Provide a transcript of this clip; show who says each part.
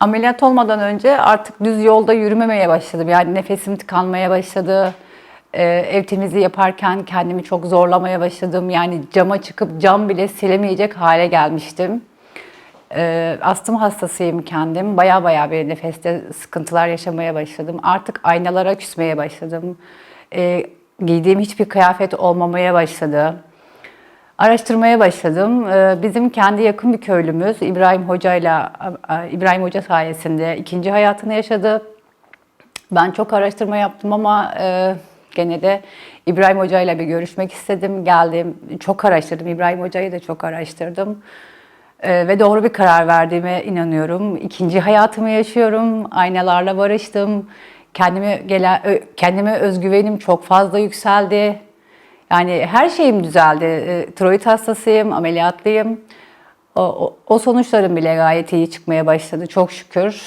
Speaker 1: Ameliyat olmadan önce artık düz yolda yürümemeye başladım. Yani nefesim tıkanmaya başladı. Ee, ev temizliği yaparken kendimi çok zorlamaya başladım. Yani cama çıkıp cam bile silemeyecek hale gelmiştim. Ee, astım hastasıyım kendim. Baya baya bir nefeste sıkıntılar yaşamaya başladım. Artık aynalara küsmeye başladım. Ee, giydiğim hiçbir kıyafet olmamaya başladı. Araştırmaya başladım. Ee, Bizim kendi yakın bir köylümüz İbrahim Hoca'yla İbrahim Hoca sayesinde ikinci hayatını yaşadı. Ben çok araştırma yaptım ama e, gene de İbrahim Hoca'yla bir görüşmek istedim. Geldim, çok araştırdım. İbrahim Hoca'yı da çok araştırdım. E, ve doğru bir karar verdiğime inanıyorum. İkinci hayatımı yaşıyorum. Aynalarla barıştım. Kendime gelen kendime özgüvenim çok fazla yükseldi. Yani her şeyim düzeldi. E, Tiroid hastasıyım, ameliyatlıyım. O, o, o sonuçlarım bile gayet iyi çıkmaya başladı çok şükür.